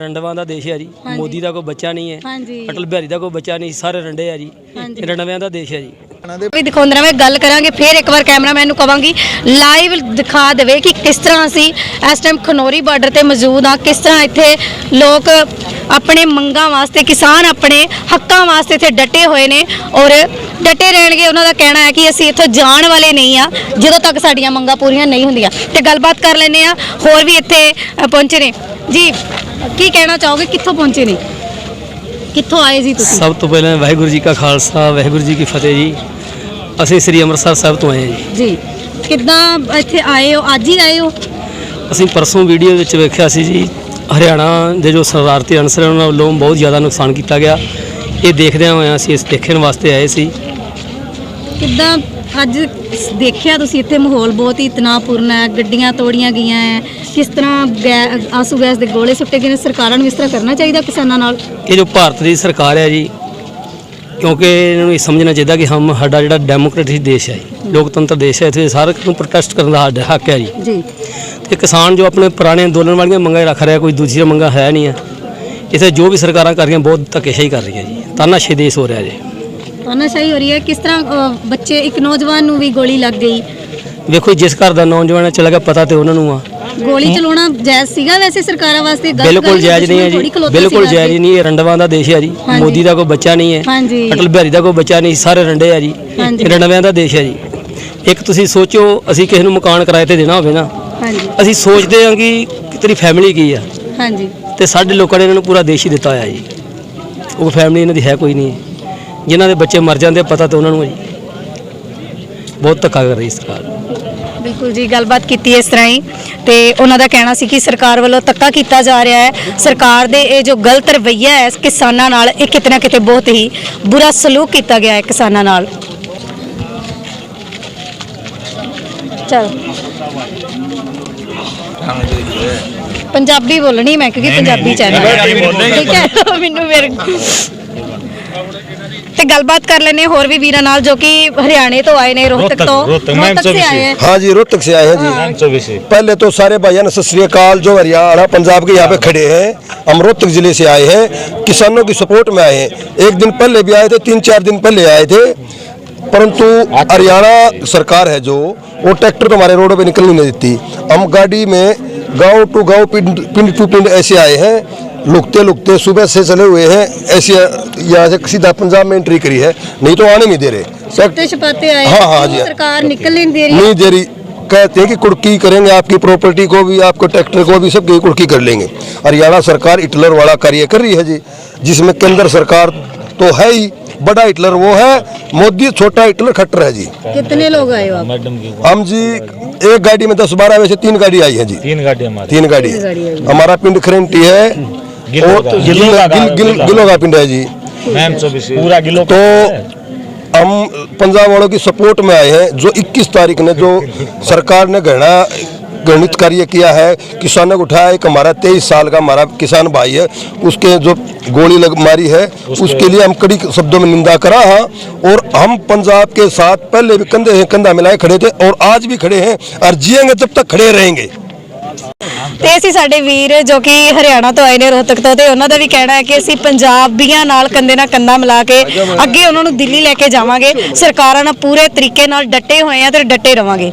ਰੰਡਵਾਂ ਦਾ ਦੇਸ਼ ਹੈ ਜੀ। ਮੋਦੀ ਦਾ ਕੋਈ ਬੱਚਾ ਨਹੀਂ ਹੈ। ਹਾਂਜੀ। ਅਟਲ ਬਿਹਾਰੀ ਦਾ ਕੋਈ ਬੱਚਾ ਨਹੀਂ ਸਾਰੇ ਰੰਡੇ ਆ ਜੀ। ਹਾਂਜੀ। ਰੰਡਵਿਆਂ ਦਾ ਦੇਸ਼ ਹੈ ਜੀ। ਵੀ ਦਿਖਾਉਂਦੇ ਰਹਾਂਗੇ ਗੱਲ ਕਰਾਂਗੇ ਫਿਰ ਇੱਕ ਵਾਰ ਕੈਮਰਾਮੈਨ ਨੂੰ ਕਵਾਂਗੀ ਲਾਈਵ ਦਿਖਾ ਦੇਵੇ ਕਿ ਕਿਸ ਤਰ੍ਹਾਂ ਅਸੀਂ ਇਸ ਟਾਈਮ ਖਨੌਰੀ ਬਾਰਡਰ ਤੇ ਮੌਜੂਦ ਆ ਕਿਸ ਤਰ੍ਹਾਂ ਇੱਥੇ ਲੋਕ ਆਪਣੇ ਮੰਗਾਂ ਵਾਸਤੇ ਕਿਸਾਨ ਆਪਣੇ ਹੱਕਾਂ ਵਾਸਤੇ ਇੱਥੇ ਡਟੇ ਹੋਏ ਨੇ ਔਰ ਡਟੇ ਰਹਿਣਗੇ। ਉਹਨਾਂ ਦਾ ਕਹਿਣਾ ਹੈ ਕਿ ਅਸੀਂ ਇੱਥੋਂ ਜਾਣ ਵਾਲੇ ਨਹੀਂ ਆ ਜਦੋਂ ਤੱਕ ਸਾਡੀਆਂ ਮੰਗਾਂ ਪੂਰੀਆਂ ਨਹੀਂ ਹੁੰਦੀਆਂ। ਤੇ ਗੱਲਬਾਤ ਕਰ ਲੈਂਦੇ ਆ ਹੋਰ ਵੀ ਇੱਥੇ ਅ, ਪਹੁੰਚੇ ਨੇ। ਜੀ ਕੀ ਕਹਿਣਾ ਚਾਹੋਗੇ? ਕਿੱਥੋਂ ਪਹੁੰਚੇ ਨੇ? ਕਿੱਥੋਂ ਆਏ ਜੀ ਤੁਸੀਂ? ਸਭ ਤੋਂ ਪਹਿਲਾਂ ਵਾਹਿਗੁਰੂ ਜੀ ਕਾ ਖਾਲਸਾ ਵਾਹਿਗੁਰੂ ਜੀ ਕੀ ਫਤਿਹ ਜੀ। ਅਸੀਂ ਸ੍ਰੀ ਅੰਮ੍ਰਿਤਸਰ ਸਾਹਿਬ ਤੋਂ ਆਏ ਹਾਂ ਜੀ। ਜੀ। ਕਿੱਦਾਂ ਇੱਥੇ ਆਏ ਹੋ? ਅੱਜ ਹੀ ਆਏ ਹੋ? ਅਸੀਂ ਪਰਸੋਂ ਵੀਡੀਓ ਵਿੱਚ ਵੇਖਿਆ ਸੀ ਜੀ ਹਰਿਆਣਾ ਦੇ ਜੋ ਸਰਦਾਰਤੀ ਅਨਸਰ ਉਹਨਾਂ ਵੱਲੋਂ ਬਹੁਤ ਜ਼ਿਆਦਾ ਨੁਕਸਾਨ ਕੀਤਾ ਗਿਆ। ਇਹ ਦੇਖਦਿਆਂ ਹੋਇਆਂ ਅਸੀਂ ਇਸ ਦੇਖਣ ਵਾਸਤੇ ਆਏ ਸੀ। ਕਿੱਦਾਂ ਅੱਜ ਦੇਖਿਆ ਤੁਸੀਂ ਇੱਥੇ ਮਾਹੌਲ? ਬਹੁਤ ਹੀ ਤਣਾਅਪੂਰਨ ਹੈ ਗੱਡੀਆਂ ਤੋੜੀਆਂ ਗਈਆਂ ਹੈ। ਕਿਸ ਤਰ੍ਹਾਂ ਗੈ- ਆਂਸੂ ਗੈਸ ਦੇ ਗੋਲੇ ਸੁੱਟੇ ਗਏ ਨੇ? ਸਰਕਾਰਾਂ ਨੂੰ ਇਸ ਤਰ੍ਹਾਂ ਕਰਨਾ ਚਾਹੀਦਾ ਕਿਸਾਨਾਂ ਨਾਲ? ਇਹ ਜੋ ਭਾਰਤ ਦੀ ਸਰਕਾਰ ਹੈ ਜੀ ਕਿਉਂਕਿ ਇਹਨਾਂ ਨੂੰ ਇਹ ਸਮਝਣਾ ਚਾਹੀਦਾ ਕਿ ਹਮ ਸਾਡਾ ਜਿਹੜਾ ਡੈਮੋਕ੍ਰੇਟਿਕ ਦੇਸ਼ ਹੈ ਜੀ, ਲੋਕਤੰਤਰ ਦੇਸ਼ ਹੈ ਇੱਥੇ ਸਾਰੇ ਨੂੰ ਪ੍ਰੋਟੈਸਟ ਕਰਨ ਦਾ ਸਾਡਾ ਹੱਕ ਹੈ ਜੀ। ਜੀ। ਤੇ ਕਿਸਾਨ ਜੋ ਆਪਣੇ ਪੁਰਾਣੇ ਅੰਦੋਲਨ ਵਾਲੀਆਂ ਮੰਗਾਂ ਰੱਖ ਰਿਹਾ ਕੋਈ ਦੂਜੀ ਮੰਗਾਂ ਹੈ ਨਹੀਂ ਹੈ ਇੱਥੇ ਜੋ ਵੀ ਸਰਕਾਰਾਂ ਕਰ ਰਹੀਆਂ ਬਹੁਤ ਧੱਕੇਸ਼ਾਹੀ ਕਰ ਰਹੀਆਂ ਜੀ। ਤਾਨਾਸ਼ਾਹੀ ਦੇਸ਼ ਹੋ ਰਿਹਾ ਜੀ। ਤਾਨਾਸ਼ਾਹੀ ਹੋ ਰਹੀ ਹੈ। ਕਿਸ ਤਰ੍ਹਾਂ ਅ, ਬੱਚੇ ਇੱਕ ਨੌਜਵਾਨ ਨੂੰ ਵੀ ਗੋਲੀ ਲੱਗ ਗਈ? ਵੇਖੋ ਜਿਸ ਘਰ ਦਾ ਨੌਜਵਾਨ ਚਲਾ ਗਿਆ ਪਤਾ ਤੇ ਉਹਨਾਂ ਨੂੰ ਆ। ਗੋਲੀ ਚਲਾਉਣਾ ਜਾਇਜ਼ ਸੀਗਾ ਵੈਸੇ ਸਰਕਾਰਾਂ ਵਾਸਤੇ ਗਲਤ ਬਿਲਕੁਲ ਜਾਇਜ਼ ਨਹੀਂ ਹੈ ਜੀ। ਬਿਲਕੁਲ ਜਾਇਜ਼ ਨਹੀਂ ਇਹ ਰੰਡਵਾਂ ਦਾ ਦੇਸ਼ ਹੈ ਜੀ। ਮੋਦੀ ਦਾ ਕੋਈ ਬੱਚਾ ਨਹੀਂ ਹੈ। ਹਾਂਜੀ। ਅਟਲ ਬਿਹਾਰੀ ਦਾ ਕੋਈ ਬੱਚਾ ਨਹੀਂ। ਸਾਰੇ ਰੰਡੇ ਆ ਜੀ। ਰੰਡਵਿਆਂ ਦਾ ਦੇਸ਼ ਹੈ ਜੀ। ਇੱਕ ਤੁਸੀਂ ਸੋਚੋ ਅਸੀਂ ਕਿਸੇ ਨੂੰ ਮਕਾਨ ਕਿਰਾਏ ਤੇ ਦੇਣਾ ਹੋਵੇ ਨਾ ਹਾਂਜੀ। ਅਸੀਂ ਸੋਚਦੇ ਹਾਂ ਕਿ ਤੇਰੀ ਫੈਮਿਲੀ ਕੀ ਆ। ਹਾਂਜੀ। ਤੇ ਸਾਡੇ ਲੋਕਾਂ ਨੇ ਇਹਨਾਂ ਨੂੰ ਪੂਰਾ ਦੇਸ਼ ਹੀ ਦਿੱਤਾ ਹੋਇਆ ਜੀ। ਉਹ ਫੈਮਿਲੀ ਇਹਨਾਂ ਦੀ ਹੈ ਕੋਈ ਨਹੀਂ। ਜਿਨ੍ਹਾਂ ਦੇ ਬੱਚੇ ਮਰ ਜਾਂਦੇ ਪਤਾ ਤੇ ਉਹਨਾਂ ਨੂੰ ਹੈ ਜੀ। ਬਹੁਤ ਧੱਕਾ ਕਰ ਰਹੀ ਸਰਕਾਰ। ਬਿਲਕੁਲ ਜੀ ਗੱਲਬਾਤ ਕੀਤੀ ਇਸ ਤਰ੍ਹਾਂ ਹੀ। ਤੇ ਉਹਨਾਂ ਦਾ ਕਹਿਣਾ ਸੀ ਕਿ ਸਰਕਾਰ ਵੱਲੋਂ ਧੱਕਾ ਕੀਤਾ ਜਾ ਰਿਹਾ ਹੈ। ਸਰਕਾਰ ਦੇ ਇਹ ਜੋ ਗਲਤ ਰਵੱਈਆ ਹੈ ਕਿਸਾਨਾਂ ਨਾਲ ਇਹ ਕਿਤੇ ਨਾ ਕਿਤੇ ਬਹੁਤ ਹੀ ਬੁਰਾ ਸਲੂਕ ਕੀਤਾ ਗਿਆ ਹੈ ਕਿਸਾਨਾਂ ਨਾਲ। ਚਲ। ਪੰਜਾਬੀ ਬੋਲਣੀ ਮੈਂ ਕਿਉਂਕਿ ਪੰਜਾਬੀ ਚੈਨਲ ਠੀਕ ਹੈ ਮੈਨੂੰ ਮੇਰੇ ਤੇ ਗੱਲਬਾਤ ਕਰ ਲੈਨੇ ਹੋਰ ਵੀ ਵੀਰਾਂ ਨਾਲ ਜੋ ਕਿ ਹਰਿਆਣੇ ਤੋਂ ਆਏ ਨੇ ਰੋਹਤਕ ਤੋਂ रोहतक, मैं ਰੋਹਤਕ ਸੇ चौबीस ਆਏ ਹੈ हाँ जी रोहतक से आए हैं जी पाँच सौ बीस पहले तो सारे भाइयों ने सत श्री अकाल जो हरियाणा पंजाब के यहाँ पे खड़े हैं हम रोहतक जिले से आए हैं किसानों की सपोर्ट में आए हैं एक दिन पहले भी आए थे तीन चार दिन पहले आए थे परंतु हरियाणा सरकार है जो वो ट्रैक्टर तो हमारे रोडों पे निकलने नहीं देती हम गाड़ी में गांव टू गांव पिंड पिंड टू पिंड ऐसे आए हैं लुकते लुकते सुबह से चले हुए हैं। ऐसे यहाँ से सीधा पंजाब में एंट्री करी है। नहीं तो आने नहीं दे रहे। हाँ। हाँ जी। सरकार निकलने नहीं दे रही। नहीं दे रही। कहते हैं कि कुड़की करेंगे आपकी प्रॉपर्टी को भी आपको ट्रैक्टर को भी सब की कुड़की कर लेंगे। हरियाणा सरकार इटलर वाला कार्य कर रही है जी जिसमें केंद्र सरकार तो है ही बड़ा हिटलर वो है मोदी छोटा हिटलर खट्टर है जी। कितने लोग आए आप? हम जी एक गाड़ी में दस बारह वैसे तीन गाड़ी आई है जी। तीन गाड़ी तीन गाड़ी। हमारा पिंड खरेंटी है और। गिलो का गिल- गिल- गिलो। गिलो पिंड है जी पूरा किलो तो हम पंजाब वालों की सपोर्ट में आए हैं जो 21 तारीख ने जो सरकार ने गणना गणित कार्य किया है किसानों को उठाया एक हमारा तेईस साल का हमारा किसान भाई है उसके जो गोली लग मारी है उसके लिए हम कड़ी शब्दों में निंदा करा हाँ और हम पंजाब के साथ पहले भी कंधे कंधा मिलाए खड़े थे और आज भी खड़े हैं और जियेंगे जब तक खड़े रहेंगे ਤੇ ਅਸੀਂ ਸਾਡੇ ਵੀਰ ਜੋ ਕਿ ਹਰਿਆਣਾ ਤੋਂ ਆਏ ਨੇ ਰੋਹਤਕ ਤੋਂ, ਤੇ ਉਹਨਾਂ ਦਾ ਵੀ ਕਹਿਣਾ ਹੈ ਕਿ ਅਸੀਂ ਪੰਜਾਬੀਆਂ ਨਾਲ ਕੰਦੇ ਨਾਲ ਕੰਦਾ ਮਿਲਾ ਕੇ ਅੱਗੇ ਉਹਨਾਂ ਨੂੰ ਦਿੱਲੀ ਲੈ ਕੇ ਜਾਵਾਂਗੇ। ਸਰਕਾਰਾਂ ਨਾਲ ਪੂਰੇ ਤਰੀਕੇ ਨਾਲ ਡਟੇ ਹੋਏ ਆ ਤੇ ਡਟੇ ਰਵਾਂਗੇ।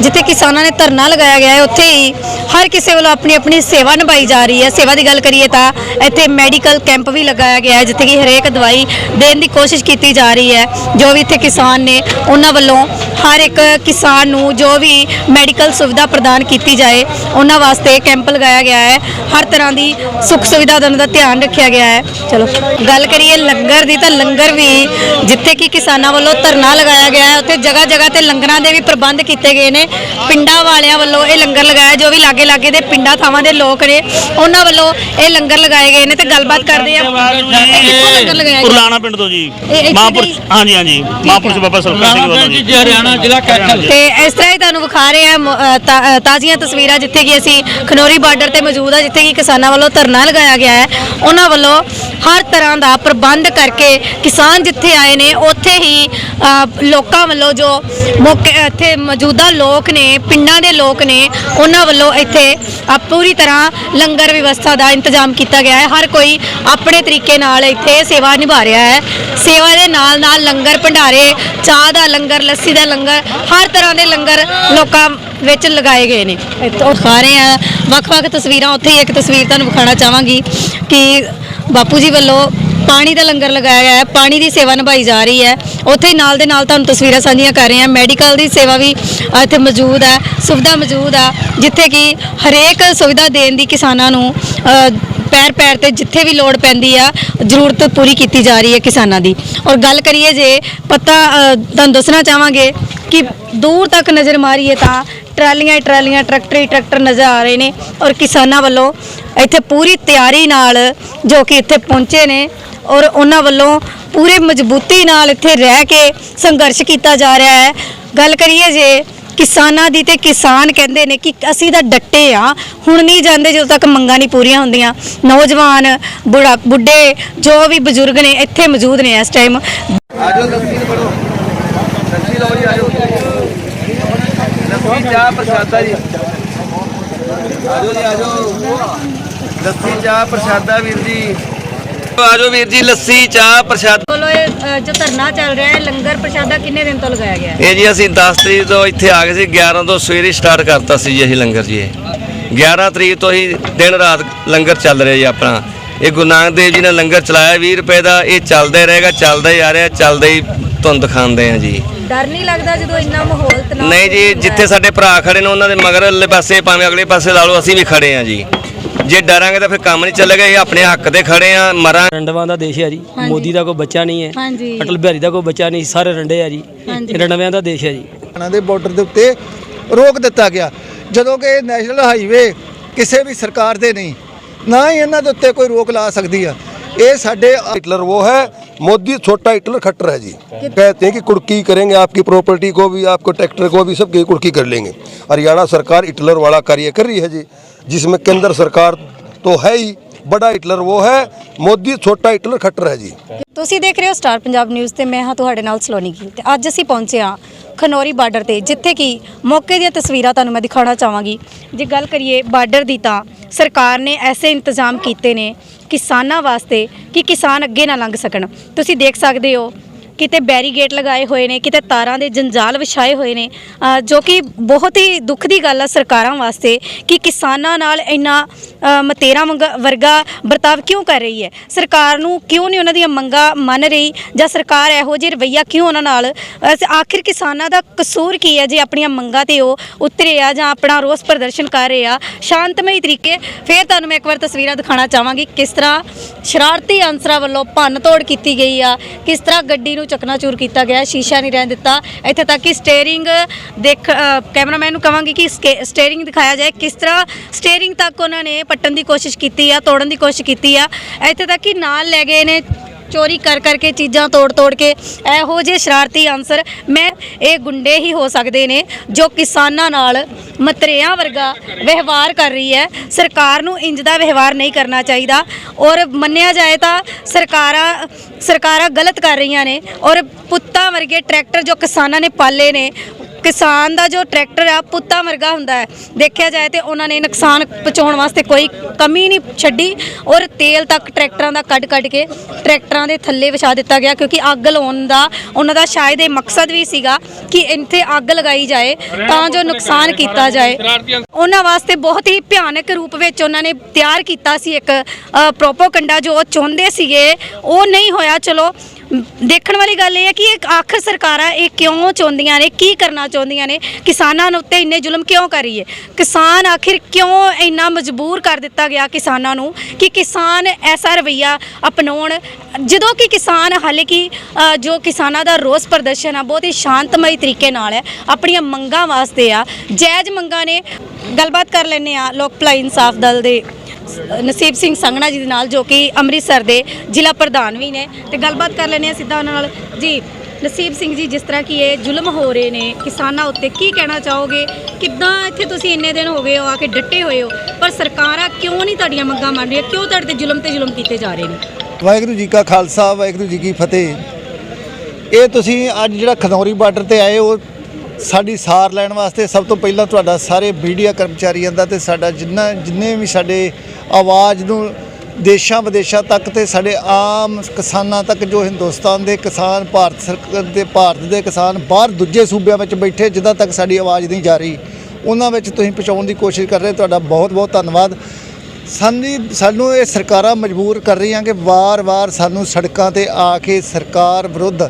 ਜਿੱਥੇ ਕਿਸਾਨਾਂ ਨੇ ਧਰਨਾ ਲਗਾਇਆ ਗਿਆ ਹੈ, ਉੱਥੇ ਹੀ ਹਰ ਕਿਸੇ ਵੱਲੋਂ ਆਪਣੀ ਆਪਣੀ ਸੇਵਾ ਨਿਭਾਈ ਜਾ ਰਹੀ ਹੈ। ਸੇਵਾ ਦੀ ਗੱਲ ਕਰੀਏ ਤਾਂ ਇੱਥੇ ਮੈਡੀਕਲ ਕੈਂਪ ਵੀ ਲਗਾਇਆ ਗਿਆ ਹੈ, ਜਿੱਥੇ ਕਿ ਹਰੇਕ ਦਵਾਈ ਦੇਣ ਦੀ ਕੋਸ਼ਿਸ਼ ਕੀਤੀ ਜਾ ਰਹੀ ਹੈ। ਜੋ ਵੀ ਇੱਥੇ ਕਿਸਾਨ ਨੇ, ਉਹਨਾਂ ਵੱਲੋਂ ਹਰ ਇੱਕ ਕਿਸਾਨ ਨੂੰ ਜੋ ਵੀ ਮੈਡੀਕਲ ਸੁਵਿਧਾ ਪ੍ਰਦਾਨ ਕੀਤੀ ਜਾਏ, ਉਹਨਾਂ ਵਾਸਤੇ ਕੈਂਪ ਲਗਾਇਆ ਗਿਆ ਹੈ। ਹਰ ਤਰ੍ਹਾਂ ਦੀ ਸੁੱਖ ਸੁਵਿਧਾ ਦਾ ਉਹਨਾਂ ਦਾ ਧਿਆਨ ਰੱਖਿਆ ਗਿਆ ਹੈ। ਚਲੋ, ਗੱਲ ਕਰੀਏ ਲੰਗਰ ਦੀ ਤਾਂ ਲੰਗਰ ਵੀ, ਜਿੱਥੇ ਕਿ ਕਿਸਾਨਾਂ ਵੱਲੋਂ ਧਰਨਾ ਲਗਾਇਆ ਗਿਆ ਹੈ। ਉੱਥੇ ਜਗ੍ਹਾ ਜਗ੍ਹਾ ਤੇ ਲੰਗਰਾਂ ਦੇ ਵੀ ਪ੍ਰਬੰਧ ਕੀਤੇ ਗਏ ਨੇ। ਪਿੰਡਾਂ ਵਾਲਿਆਂ ਵੱਲੋਂ ਇਹ ਲੰਗਰ ਲਗਾਇਆ, ਜੋ ਵੀ ਲਾਗੇ ਲਾਗੇ ਦੇ ਪਿੰਡਾਂ ਥਾਵਾਂ ਦੇ ਲੋਕ ਨੇ ਉਹਨਾਂ ਵੱਲੋਂ ਇਹ ਲੰਗਰ ਲਗਾਏ ਗਏ ਨੇ ਤੇ ਗੱਲਬਾਤ ਕਰਦੇ ਆ। ਇਹ ਕਿੱਥੋਂ ਲੰਗਰ ਲਗਾਇਆ ਗਿਆ? ਪੁਰਲਾਣਾ ਪਿੰਡ ਤੋਂ ਜੀ। ਇੱਥੇ ਮਹਾਂਪੁਰ ਦੀ? ਹਾਂਜੀ। ਹਾਂਜੀ ਮਹਾਂਪੁਰਸ਼ ਬਾਬਾ ਸੁਲਤਾਨ ਸਿੰਘ ਵੱਲੋਂ ਜੀ। ਹਰਿਆਣਾ ਜ਼ਿਲ੍ਹਾ ਕੈਥਲ। ਤੇ ਇਸ ਤਰ੍ਹਾਂ ਹੀ ਤੁਹਾਨੂੰ ਵਿਖਾ ਰਹੇ ਆ ਮ- ਅ, ਤਾ- ਅ, ਤਾਜ਼ੀਆਂ ਤਸਵੀਰਾਂ ਜਿੱਥੇ ਕਿ ਅਸੀਂ ਖਨੌਰੀ ਬਾਰਡਰ ਤੇ ਮੌਜੂਦ ਆ ਜਿੱਥੇ ਕਿ ਕਿਸਾਨਾਂ ਵੱਲੋਂ ਧਰਨਾ ਲਗਾਇਆ ਗਿਆ ਹੈ। ਉਹਨਾਂ ਵੱਲੋਂ ਹਰ ਤਰ੍ਹਾਂ ਦਾ ਪ੍ਰਬੰਧ ਕਰਕੇ ਕਿਸਾਨ ਜਿੱਥੇ ਆਏ ਨੇ ਉੱਥੇ ਹੀ ਅ, ਲੋਕਾਂ ਵੱਲੋਂ ਜੋ ਮੌਕੇ ਇੱਥੇ ਮੌਜੂਦਾ ਲੋਕ ਨੇ ਪਿੰਡਾਂ ਦੇ ਲੋਕ ਨੇ ਉਹਨਾਂ ਵੱਲੋਂ ਇੱਥੇ ਪੂਰੀ ਤਰ੍ਹਾਂ ਲੰਗਰ ਵਿਵਸਥਾ ਦਾ ਇੰਤਜ਼ਾਮ ਕੀਤਾ ਗਿਆ ਹੈ। ਹਰ ਕੋਈ ਆਪਣੇ ਤਰੀਕੇ ਨਾਲ ਇੱਥੇ ਸੇਵਾ ਨਿਭਾ ਰਿਹਾ ਹੈ। ਸੇਵਾ ਦੇ ਨਾਲ ਨਾਲ ਲੰਗਰ ਭੰਡਾਰੇ, ਚਾਹ ਦਾ ਲੰਗਰ, ਲੱਸੀ ਦਾ ਲੰਗਰ, ਹਰ ਤਰ੍ਹਾਂ ਦੇ ਲੰਗਰ ਲੋਕਾਂ ਵਿੱਚ ਲਗਾਏ ਗਏ ਨੇ। ਇੱਥੋਂ ਖਾ ਰਹੇ ਆ ਵੱਖ-ਵੱਖ ਤਸਵੀਰਾਂ, ਉੱਥੇ ਹੀ ਇੱਕ ਤਸਵੀਰ ਤੁਹਾਨੂੰ ਵਿਖਾਉਣਾ ਚਾਹਾਂਗੀ ਕਿ ਬਾਪੂ ਜੀ ਵੱਲੋਂ ਪਾਣੀ ਦਾ ਲੰਗਰ ਲਗਾਇਆ ਗਿਆ ਹੈ, ਪਾਣੀ ਦੀ ਸੇਵਾ ਨਿਭਾਈ ਜਾ ਰਹੀ ਹੈ। ਉੱਥੇ ਹੀ ਨਾਲ ਦੇ ਨਾਲ ਤੁਹਾਨੂੰ ਤਸਵੀਰਾਂ ਸਾਂਝੀਆਂ ਕਰ ਰਹੇ ਹਾਂ। ਮੈਡੀਕਲ ਦੀ ਸੇਵਾ ਵੀ ਇੱਥੇ ਮੌਜੂਦ ਹੈ, ਸੁਵਿਧਾ ਮੌਜੂਦ ਆ, ਜਿੱਥੇ ਕਿ ਹਰੇਕ ਸੁਵਿਧਾ ਦੇਣ ਦੀ ਕਿਸਾਨਾਂ ਨੂੰ ਪੈਰ ਪੈਰ ਤੇ ਜਿੱਥੇ ਵੀ ਲੋੜ ਪੈਂਦੀ ਆ, ਜ਼ਰੂਰਤ ਪੂਰੀ ਕੀਤੀ ਜਾ ਰਹੀ ਹੈ ਕਿਸਾਨਾਂ ਦੀ। ਔਰ ਗੱਲ ਕਰੀਏ ਜੇ ਪਤਾ ਤੁਹਾਨੂੰ ਦੱਸਣਾ ਚਾਹਾਂਗੇ ਕਿ ਦੂਰ ਤੱਕ ਨਜ਼ਰ ਮਾਰੀਏ ਤਾਂ ਟਰਾਲੀਆਂ ਹੀ ਟਰਾਲੀਆਂ, ਟਰੈਕਟਰ ਹੀ ਟਰੈਕਟਰ ਨਜ਼ਰ ਆ ਰਹੇ ਨੇ। ਔਰ ਕਿਸਾਨਾਂ ਵੱਲੋਂ ਇੱਥੇ ਪੂਰੀ ਤਿਆਰੀ ਨਾਲ ਜੋ ਕਿ ਇੱਥੇ ਪਹੁੰਚੇ ਨੇ ਔਰ ਉਹਨਾਂ ਵੱਲੋਂ ਪੂਰੇ ਮਜ਼ਬੂਤੀ ਨਾਲ ਇੱਥੇ ਰਹਿ ਕੇ ਸੰਘਰਸ਼ ਕੀਤਾ ਜਾ ਰਿਹਾ ਹੈ। ਗੱਲ ਕਰੀਏ ਜੇ ਕਿਸਾਨਾਂ ਦੀ ਤੇ ਕਿਸਾਨ ਕਹਿੰਦੇ ਨੇ ਕਿ ਅਸੀਂ ਤਾਂ ਡੱਟੇ ਆ, ਹੁਣ ਨਹੀਂ ਜਾਂਦੇ ਜਦੋਂ ਤੱਕ ਮੰਗਾਂ ਨਹੀਂ ਪੂਰੀਆਂ ਹੁੰਦੀਆਂ। ਨੌਜਵਾਨ, ਬੁੜਾ ਬੁੱਢੇ, ਜੋ ਵੀ ਬਜ਼ੁਰਗ ਨੇ ਇੱਥੇ ਮੌਜੂਦ ਨੇ ਇਸ ਟਾਈਮ ਆਜੋ ਲੱਸੀ ਨੂੰ ਫੜੋ ਲਓ ਜੀ, ਆਜੋ। ਲੱਸੀ, ਚਾਹ, ਪ੍ਰਸ਼ਾਦਾ ਜੀ। ਆਜੋ ਜੀ, ਆਜੋ। ਲੱਸੀ, ਚਾਹ, ਪ੍ਰਸ਼ਾਦਾ ਵੀਰ ਜੀ। ਆਜੋ ਵੀਰ ਜੀ ਲੱਸੀ ਚਾਹ ਪ੍ਰਸ਼ਾਦਾ। ਬੋਲੋ ਇਹ ਜੋ ਧਰਨਾ ਚੱਲ ਰਿਹਾ ਹੈ ਲੰਗਰ ਪ੍ਰਸ਼ਾਦਾ ਕਿੰਨੇ ਦਿਨ ਤੋਂ ਲਗਾਇਆ ਗਿਆ ਹੈ? ਇਹ ਜੀ ਅਸੀਂ 10 ਤਰੀਕ ਤੋਂ ਇੱਥੇ ਆ ਗਏ ਸੀ 11 ਤੋਂ ਸਵੇਰੇ ਸਟਾਰਟ ਕਰਤਾ ਸੀ ਜੀ ਅਸੀਂ ਲੰਗਰ ਜੀ ਇਹ। 11 ਤਰੀਕ ਤੋਂ ਹੀ ਦਿਨ ਰਾਤ ਲੰਗਰ ਚੱਲ ਰਿਹਾ ਜੀ ਆਪਣਾ। ਇਹ ਗੁਰੂ ਨਾਨਕ ਦੇਵ ਜੀ ਨੇ ਲੰਗਰ ਚਲਾਇਆ 20 ਰੁਪਏ ਦਾ ਇਹ ਚੱਲਦਾ ਰਹੇਗਾ ਚੱਲਦਾ ਹੀ ਆ ਰਿਹਾ ਚੱਲਦਾ ਹੀ ਧੁੰਦ ਖਾਂਦੇ ਆ ਜੀ। ਡਰ ਨਹੀਂ ਲੱਗਦਾ ਜਦੋਂ ਇੰਨਾ ਮਾਹੌਲ ਤਣਾਅ ਨਹੀਂ ਜੀ ਜਿੱਥੇ ਸਾਡੇ ਭਰਾ ਖੜੇ ਨੇ ਉਹਨਾਂ ਦੇ ਮਗਰ ਅਗਲੇ ਪਾਸੇ ਭਾਵੇਂ ਅਗਲੇ ਪਾਸੇ ਲਾ ਲਓ ਅਸੀਂ ਵੀ ਖੜੇ ਆ ਜੀ। ਜੇ ਡਰਾਂਗੇ ਤਾਂ ਫਿਰ ਕੰਮ ਨਹੀਂ ਚੱਲੇਗਾ ਇਹ ਆਪਣੇ ਹੱਕ ਤੇ ਖੜੇ ਆ ਮਰਾਂ ਰੰਡਵਾਂ ਦਾ ਦੇਸ਼ ਹੈ ਜੀ ਮੋਦੀ ਦਾ ਕੋਈ ਬੱਚਾ ਨਹੀਂ ਹੈ ਹਾਂਜੀ ਅਟਲ ਬਿਹਾਰੀ ਦਾ ਕੋਈ ਬੱਚਾ ਨਹੀਂ ਸਾਰੇ ਰੰਡੇ ਆ ਜੀ ਹਾਂਜੀ। ਇਹ ਰੰਡਵਿਆਂ ਦਾ ਦੇਸ਼ ਹੈ ਜੀ ਹਰਿਆਣਾ ਦੇ ਬਾਰਡਰ ਦੇ ਉੱਤੇ ਰੋਕ ਦਿੱਤਾ ਗਿਆ ਜਦੋਂ ਕਿ ਇਹ ਨੈਸ਼ਨਲ ਹਾਈਵੇ ਕਿਸੇ ਵੀ ਸਰਕਾਰ ਦੇ ਨਹੀਂ ਨਾ ਹੀ ਇਹਨਾਂ ਦੇ ਉੱਤੇ ਕੋਈ ਰੋਕ ਲਾ ਸਕਦੀ ਆ ਇਹ ਸਾਡੇ हिटलर वो है मोदी छोटा हिटलर खट्टर है जी कहते हैं कि कुड़की करेंगे आपकी प्रॉपर्टी को भी आपको ट्रैक्टर को भी सबकी कुड़की कर लेंगे हरियाणा सरकार हिटलर वाला कार्य कर रही है जी जिसमें केंद्र सरकार तो है ही बड़ा हिटलर वो है मोदी छोटा हिटलर खट्टर है जी ਤੁਸੀਂ ਦੇਖ ਰਹੇ ਹੋ ਸਟਾਰ ਪੰਜਾਬ ਨਿਊਜ਼ ਤੇ ਮੈਂ ਹਾਂ ਤੁਹਾਡੇ ਨਾਲ ਸਲੋਨੀ ਗਿੱਲ ਤੇ ਅੱਜ ਅਸੀਂ ਪਹੁੰਚੇ ਹਾਂ ਖਨੌਰੀ ਬਾਰਡਰ ਤੇ ਜਿੱਥੇ ਕਿ ਮੌਕੇ ਦੀਆਂ ਤਸਵੀਰਾਂ ਤੁਹਾਨੂੰ ਮੈਂ ਦਿਖਾਉਣਾ ਚਾਹਾਂਗੀ ਜੇ ਗੱਲ ਕਰੀਏ ਬਾਰਡਰ ਦੀ ਤਾਂ ਸਰਕਾਰ ਨੇ ਐਸੇ ਇੰਤਜ਼ਾਮ ਕੀਤੇ ਨੇ ਕਿਸਾਨਾਂ ਵਾਸਤੇ ਕਿ ਕਿਸਾਨ ਅੱਗੇ ਨਾ ਲੰਘ ਸਕਣ ਤੁਸੀਂ ਦੇਖ ਸਕਦੇ ਹੋ ਕਿਤੇ ਬੈਰੀਗੇਟ ਲਗਾਏ ਹੋਏ ਨੇ ਕਿਤੇ ਤਾਰਾਂ ਦੇ ਜੰਜਾਲ ਵਿਛਾਏ ਹੋਏ ਨੇ ਜੋ ਕਿ ਬਹੁਤ ਹੀ ਦੁੱਖ ਦੀ ਗੱਲ ਆ ਸਰਕਾਰਾਂ ਵਾਸਤੇ ਕਿ ਕਿਸਾਨਾਂ ਨਾਲ ਇੰਨਾ ਅ, ਮਤੇਰਾ ਵਰਗਾ ਵਰਤਾਵ ਕਿਉਂ ਕਰ ਰਹੀ ਹੈ? ਸਰਕਾਰ ਨੂੰ ਕਿਉਂ ਨਹੀਂ ਉਹਨਾਂ ਦੀਆਂ ਮੰਗਾਂ ਮੰਨ ਰਹੀ ਜਾਂ ਸਰਕਾਰ ਇਹੋ ਜਿਹੇ ਰਵਈਆ ਕਿਉਂ ਉਹਨਾਂ ਨਾਲ? ਆਖਿਰ ਕਿਸਾਨਾਂ ਦਾ ਕਸੂਰ ਕੀ ਹੈ ਜੇ ਆਪਣੀਆਂ ਮੰਗਾਂ ਤੇ ਉਹ ਉਤਰੇ ਆ ਜਾਂ ਆਪਣਾ ਰੋਸ ਪ੍ਰਦਰਸ਼ਨ ਕਰ ਰਹੇ ਆ? ਸ਼ਾਂਤਮਈ ਤਰੀਕੇ ਫਿਰ ਤੁਹਾਨੂੰ ਮੈਂ ਇੱਕ ਵਾਰ ਤਸਵੀਰਾਂ ਦਿਖਾਉਣਾ ਚਾਹਾਂਗੀ ਕਿਸ ਤਰ੍ਹਾਂ ਸ਼ਰਾਰਤੀ ਅਨਸਰਾਂ ਵੱਲੋਂ ਭੰਨ ਤੋੜ ਕੀਤੀ ਗਈ ਆ ਕਿਸ ਤਰ੍ਹਾਂ ਗੱਡੀ ਨੂੰ ਚਕਨਾਚੂਰ ਕੀਤਾ ਗਿਆ, ਸ਼ੀਸ਼ਾ ਨਹੀਂ ਰਹਿਣ ਦਿੱਤਾ। ਇੱਥੇ ਤੱਕ ਕਿ ਸਟੀਅਰਿੰਗ ਦੇਖ ਕੈਮਰਾਮੈਨ ਨੂੰ ਕਵਾਂਗੀ ਕਿ ਸਟੀਅਰਿੰਗ ਦਿਖਾਇਆ ਜਾਏ। ਕਿਸ ਤਰ੍ਹਾਂ ਸਟੀਅਰਿੰਗ ਤੱਕ ਉਹਨਾਂ ਨੇ ਪੱਟਣ ਦੀ ਕੋਸ਼ਿਸ਼ ਕੀਤੀ ਆ, ਤੋੜਨ ਦੀ ਕੋਸ਼ਿਸ਼ ਕੀਤੀ ਆ। ਇੱਥੇ ਤੱਕ ਕਿ ਨਾਲ ਲੈ ਗਏ ਨੇ ਚੋਰੀ ਕਰ ਕਰਕੇ ਚੀਜ਼ਾਂ ਤੋੜ ਤੋੜ ਕੇ ਇਹੋ ਜਿਹੇ ਸ਼ਰਾਰਤੀ ਅਨਸਰ ਮੈਂ ਇਹ ਗੁੰਡੇ ਹੀ ਹੋ ਸਕਦੇ ਨੇ ਜੋ ਕਿਸਾਨਾਂ ਨਾਲ ਮਤਰੇਆਂ ਵਰਗਾ ਵਿਵਹਾਰ ਕਰ ਰਹੀ ਹੈ। ਸਰਕਾਰ ਨੂੰ ਇੰਜ ਦਾ ਵਿਵਹਾਰ ਨਹੀਂ ਕਰਨਾ ਚਾਹੀਦਾ ਔਰ ਮੰਨਿਆ ਜਾਏ ਤਾਂ ਸਰਕਾਰਾਂ ਸਰਕਾਰਾਂ ਗਲਤ ਕਰ ਰਹੀਆਂ ਨੇ ਔਰ ਪੁੱਤਾਂ ਵਰਗੇ ਟਰੈਕਟਰ ਜੋ ਕਿਸਾਨਾਂ ਨੇ ਪਾਲੇ ਨੇ ਕਿਸਾਨ ਦਾ ਜੋ ਟਰੈਕਟਰ ਆ ਪੁੱਤਾਂ ਵਰਗਾ ਹੁੰਦਾ ਹੈ। ਦੇਖਿਆ ਜਾਏ ਤੇ ਉਹਨਾਂ ਨੇ ਨੁਕਸਾਨ ਪਹੁੰਚਾਉਣ ਵਾਸਤੇ ਕੋਈ ਕਮੀ ਨਹੀਂ ਛੱਡੀ ਔਰ ਤੇਲ ਤੱਕ ਟਰੈਕਟਰਾਂ ਦਾ ਕੱਢ ਕੱਢ ਕੇ ਟਰੈਕਟਰਾਂ ਦੇ ਥੱਲੇ ਵਿਛਾ ਦਿੱਤਾ ਗਿਆ ਕਿਉਂਕਿ ਅੱਗ ਲਾਉਣ ਦਾ ਉਹਨਾਂ ਦਾ ਸ਼ਾਇਦ ਇਹ ਮਕਸਦ ਵੀ ਸੀਗਾ ਕਿ ਇੱਥੇ ਅੱਗ ਲਗਾਈ ਜਾਏ ਤਾਂ ਜੋ ਨੁਕਸਾਨ ਕੀਤਾ ਜਾਏ। ਉਹਨਾਂ ਵਾਸਤੇ ਬਹੁਤ ਹੀ ਭਿਆਨਕ ਰੂਪ ਵਿੱਚ ਉਹਨਾਂ ਨੇ ਤਿਆਰ ਕੀਤਾ ਸੀ ਇੱਕ ਪ੍ਰੋਪੋਗੰਡਾ ਜੋ ਉਹ ਚਾਹੁੰਦੇ ਸੀਗੇ ਉਹ ਨਹੀਂ ਹੋਇਆ। ਚਲੋ ਦੇਖਣ ਵਾਲੀ ਗੱਲ ਇਹ ਹੈ ਕਿ ਇੱਕ ਆਖਰ ਸਰਕਾਰਾਂ ਇਹ ਕਿਉਂ ਚਾਹੁੰਦੀਆਂ ਨੇ, ਕੀ ਕਰਨਾ ਚਾਹੁੰਦੀਆਂ ਨੇ, ਕਿਸਾਨਾਂ ਨੂੰ ਉੱਤੇ ਇੰਨੇ ਜ਼ੁਲਮ ਕਿਉਂ ਕਰੀਏ ਕਿਸਾਨ ਆਖਿਰ ਕਿਉਂ ਇੰਨਾ ਮਜਬੂਰ ਕਰ ਦਿੱਤਾ ਗਿਆ ਕਿਸਾਨਾਂ ਨੂੰ ਕਿ ਕਿਸਾਨ ਐਸਾ ਰਵਈਆ ਅਪਣਾਉਣ? ਜਦੋਂ ਕਿ ਕਿਸਾਨ ਹਾਲੇ ਕਿ ਜੋ ਕਿਸਾਨਾਂ ਦਾ ਰੋਸ ਪ੍ਰਦਰਸ਼ਨ ਆ, ਬਹੁਤ ਹੀ ਸ਼ਾਂਤਮਈ ਤਰੀਕੇ ਨਾਲ ਹੈ, ਆਪਣੀਆਂ ਮੰਗਾਂ ਵਾਸਤੇ ਆ, ਜਾਇਜ਼ ਮੰਗਾਂ ਨੇ, ਗੱਲਬਾਤ ਕਰ ਲੈਂਦੇ ਆ ਲੋਕ ਭਲਾਈ ਇਨਸਾਫ ਦਲ ਦੇ ਨਸੀਬ ਸਿੰਘ ਸੰਗਣਾ ਜੀ ਦੇ ਨਾਲ ਜੋ ਕਿ ਅੰਮ੍ਰਿਤਸਰ ਦੇ ਜ਼ਿਲ੍ਹਾ ਪ੍ਰਧਾਨ ਵੀ ਨੇ। ਤੇ ਗੱਲਬਾਤ ਕਰ ਲੈਂਦੇ ਆ ਸਿੱਧਾ ਉਹਨਾਂ ਨਾਲ। ਜੀ, ਨਸੀਬ ਸਿੰਘ ਜੀ, ਜਿਸ ਤਰ੍ਹਾਂ ਕਿ ਇਹ ਜ਼ੁਲਮ ਹੋ ਰਹੇ ਨੇ, ਕਿਸਾਨਾਂ ਉੱਤੇ ਕੀ ਕਹਿਣਾ ਚਾਹੋਗੇ? ਕਿੱਦਾਂ ਇੱਥੇ ਤੁਸੀਂ ਇੰਨੇ ਦਿਨ ਹੋ ਗਏ ਹੋ, ਆ ਕੇ ਡੱਟੇ ਹੋਏ ਹੋ? ਪਰ ਸਰਕਾਰਾਂ ਕਿਉਂ ਨਹੀਂ ਤੁਹਾਡੀਆਂ ਮੰਗਾਂ ਮੰਨ ਰਹੀਆਂ? ਕਿਉਂ ਤੁਹਾਡੇ ਤੇ ਜ਼ੁਲਮ ਤੇ ਜ਼ੁਲਮ ਕੀਤੇ ਜਾ ਰਹੇ ਨੇ? ਵਾਹਿਗੁਰੂ ਜੀ ਕਾ ਖਾਲਸਾ, ਵਾਹਿਗੁਰੂ ਜੀ ਕੀ ਫਤਿਹ। ਇਹ ਤੁਸੀਂ ਅੱਜ ਜਿਹੜਾ ਖਦੌਰੀ ਬਾਰਡਰ ਤੇ ਆਏ ਹੋ ਸਾਡੀ ਸਾਰ ਲੈਣ ਵਾਸਤੇ ਸਭ ਤੋਂ ਪਹਿਲਾਂ ਤੁਹਾਡਾ ਸਾਰੇ ਮੀਡੀਆ ਕਰਮਚਾਰੀਆਂ ਦਾ ਤੇ ਸਾਡਾ ਜਿੰਨਾ ਜਿੰਨੇ ਵੀ ਸਾਡੇ ਆਵਾਜ਼ ਨੂੰ ਦੇਸ਼ਾਂ ਵਿਦੇਸ਼ਾਂ ਤੱਕ ਤੇ ਸਾਡੇ ਆਮ ਕਿਸਾਨਾਂ ਤੱਕ ਜੋ ਹਿੰਦੁਸਤਾਨ ਦੇ ਕਿਸਾਨ, ਭਾਰਤ ਸਰਕਾਰ ਦੇ, ਭਾਰਤ ਦੇ ਕਿਸਾਨ ਬਾਹਰ ਦੂਜੇ ਸੂਬਿਆਂ ਵਿੱਚ ਬੈਠੇ ਜਿੱਦਾਂ ਤੱਕ ਸਾਡੀ ਆਵਾਜ਼ ਨਹੀਂ ਜਾ ਰਹੀ, ਉਹਨਾਂ ਵਿੱਚ ਤੁਸੀਂ ਪਹੁੰਚਾਉਣ ਦੀ ਕੋਸ਼ਿਸ਼ ਕਰ ਰਹੇ ਤੁਹਾਡਾ ਬਹੁਤ ਬਹੁਤ ਧੰਨਵਾਦ। ਸਾਨੂੰ ਸਾਨੂੰ ਇਹ ਸਰਕਾਰਾਂ ਮਜਬੂਰ ਕਰ ਰਹੀਆਂ ਕਿ ਵਾਰ-ਵਾਰ ਸਾਨੂੰ ਸੜਕਾਂ ਤੇ ਆ ਕੇ ਸਰਕਾਰ ਵਿਰੁੱਧ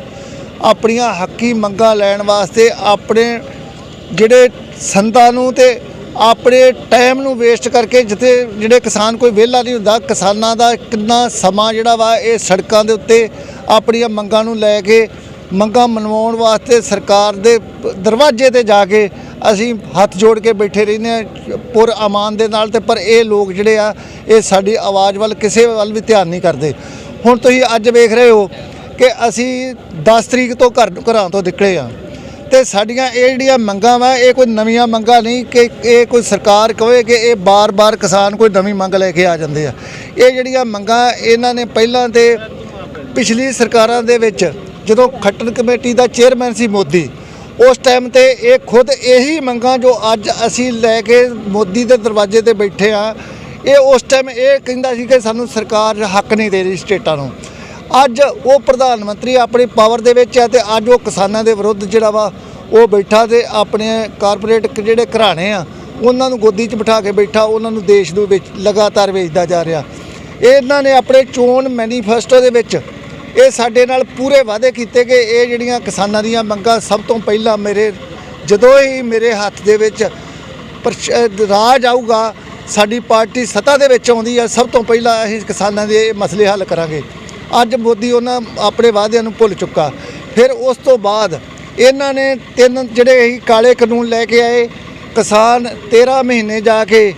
ਆਪਣੀਆਂ ਹੱਕੀ ਮੰਗਾਂ ਲੈਣ ਵਾਸਤੇ ਆਪਣੇ ਜਿਹੜੇ ਸੰਦਾਂ ਨੂੰ ਤੇ ਆਪਣੇ ਟਾਈਮ ਨੂੰ ਵੇਸਟ ਕਰਕੇ ਜਿੱਥੇ ਜਿਹੜੇ ਕਿਸਾਨ ਕੋਈ ਵਿਹਲਾ ਨਹੀਂ ਹੁੰਦਾ, ਕਿਸਾਨਾਂ ਦਾ ਕਿੰਨਾ ਸਮਾਂ ਜਿਹੜਾ ਵਾ ਇਹ ਸੜਕਾਂ ਦੇ ਉੱਤੇ ਆਪਣੀਆਂ ਮੰਗਾਂ ਨੂੰ ਲੈ ਕੇ ਮੰਗਾਂ ਮਨਵਾਉਣ ਵਾਸਤੇ ਸਰਕਾਰ ਦੇ ਦਰਵਾਜ਼ੇ ਤੇ ਜਾ ਕੇ ਅਸੀਂ ਹੱਥ ਜੋੜ ਕੇ ਬੈਠੇ ਰਹਿੰਦੇ ਹਾਂ, ਪੁਰ ਅਮਾਨ ਦੇ ਨਾਲ ਤੇ ਪਰ ਇਹ ਲੋਕ ਜਿਹੜੇ ਆ, ਇਹ ਸਾਡੀ ਆਵਾਜ਼ ਵੱਲ ਕਿਸੇ ਵੱਲ ਵੀ ਧਿਆਨ ਨਹੀਂ ਕਰਦੇ। ਹੁਣ ਤੁਸੀਂ ਅੱਜ ਵੇਖ ਰਹੇ ਹੋ ਕਿ ਅਸੀਂ 10 ਤਰੀਕ ਤੋਂ ਘਰ ਘਰਾਂ ਤੋਂ ਨਿਕਲੇ ਆ ਤੇ ਸਾਡੀਆਂ ਇਹ ਜਿਹੜੀਆਂ ਮੰਗਾਂ ਵਾ, ਇਹ ਕੋਈ ਨਵੀਆਂ ਮੰਗਾਂ ਨਹੀਂ ਕਿ ਇਹ ਕੋਈ ਸਰਕਾਰ ਕਹੇ ਕਿ ਇਹ ਬਾਰ-ਬਾਰ ਕਿਸਾਨ ਕੋਈ ਨਵੀਂ ਮੰਗ ਲੈ ਕੇ ਆ ਜਾਂਦੇ ਆ। ਇਹ ਜਿਹੜੀਆਂ ਮੰਗਾਂ ਇਹਨਾਂ ਨੇ ਪਹਿਲਾਂ ਤੇ ਪਿਛਲੀ ਸਰਕਾਰਾਂ ਦੇ ਵਿੱਚ, ਜਦੋਂ ਖੱਟਣ ਕਮੇਟੀ ਦਾ ਚੇਅਰਮੈਨ ਸੀ ਮੋਦੀ, ਉਸ ਟਾਈਮ ਤੇ ਇਹ ਖੁਦ ਇਹੀ ਮੰਗਾਂ ਜੋ ਅੱਜ ਅਸੀਂ ਲੈ ਕੇ ਮੋਦੀ ਦੇ ਦਰਵਾਜ਼ੇ ਤੇ ਬੈਠੇ ਆ ਇਹ ਉਸ ਟਾਈਮ ਇਹ ਕਹਿੰਦਾ ਸੀ ਕਿ ਸਾਨੂੰ ਸਰਕਾਰ ਹੱਕ ਨਹੀਂ ਦੇ ਰਹੀ ਸਟੇਟਾਂ ਨੂੰ। ਅੱਜ ਉਹ ਪ੍ਰਧਾਨ ਮੰਤਰੀ ਆਪਣੀ ਪਾਵਰ ਦੇ ਵਿੱਚ ਹੈ ਤੇ ਅੱਜ ਉਹ ਕਿਸਾਨਾਂ ਦੇ ਵਿਰੁੱਧ ਜਿਹੜਾ ਵਾ ਉਹ ਬੈਠਾ ਤੇ ਆਪਣੇ ਕਾਰਪੋਰੇਟ ਜਿਹੜੇ ਘਰਾਣੇ ਆ, ਉਹਨਾਂ ਨੂੰ ਗੋਦੀ 'ਚ ਬਿਠਾ ਕੇ ਬੈਠਾ, ਉਹਨਾਂ ਨੂੰ ਦੇਸ਼ ਨੂੰ ਵਿੱਚ ਲਗਾਤਾਰ ਵੇਚਦਾ ਜਾ ਰਿਹਾ। ਇਹਨਾਂ ਨੇ ਆਪਣੇ ਚੋਣ ਮੈਨੀਫੈਸਟੋ ਦੇ ਵਿੱਚ ਇਹ ਸਾਡੇ ਨਾਲ ਪੂਰੇ ਵਾਅਦੇ ਕੀਤੇ ਕਿ ਇਹ ਜਿਹੜੀਆਂ ਕਿਸਾਨਾਂ ਦੀਆਂ ਮੰਗਾਂ ਸਭ ਤੋਂ ਪਹਿਲਾਂ ਮੇਰੇ, ਜਦੋਂ ਹੀ ਮੇਰੇ ਹੱਥ ਦੇ ਵਿੱਚ ਰਾਜ ਆਊਗਾ, ਸਾਡੀ ਪਾਰਟੀ ਸੱਤਾ ਦੇ ਵਿੱਚ ਆਉਂਦੀ ਆ ਸਭ ਤੋਂ ਪਹਿਲਾਂ ਅਸੀਂ ਕਿਸਾਨਾਂ ਦੇ ਇਹ ਮਸਲੇ ਹੱਲ ਕਰਾਂਗੇ। ਅੱਜ ਮੋਦੀ ਉਹਨਾਂ ਆਪਣੇ ਵਾਅਦਿਆਂ ਨੂੰ ਭੁੱਲ ਚੁੱਕਾ। ਫਿਰ ਉਸ ਤੋਂ ਬਾਅਦ ਇਹਨਾਂ ਨੇ ਤਿੰਨ ਜਿਹੜੇ ਅਸੀਂ ਕਾਲੇ ਕਾਨੂੰਨ ਲੈ ਕੇ ਆਏ, ਕਿਸਾਨ 13 ਮਹੀਨੇ ਜਾ ਕੇ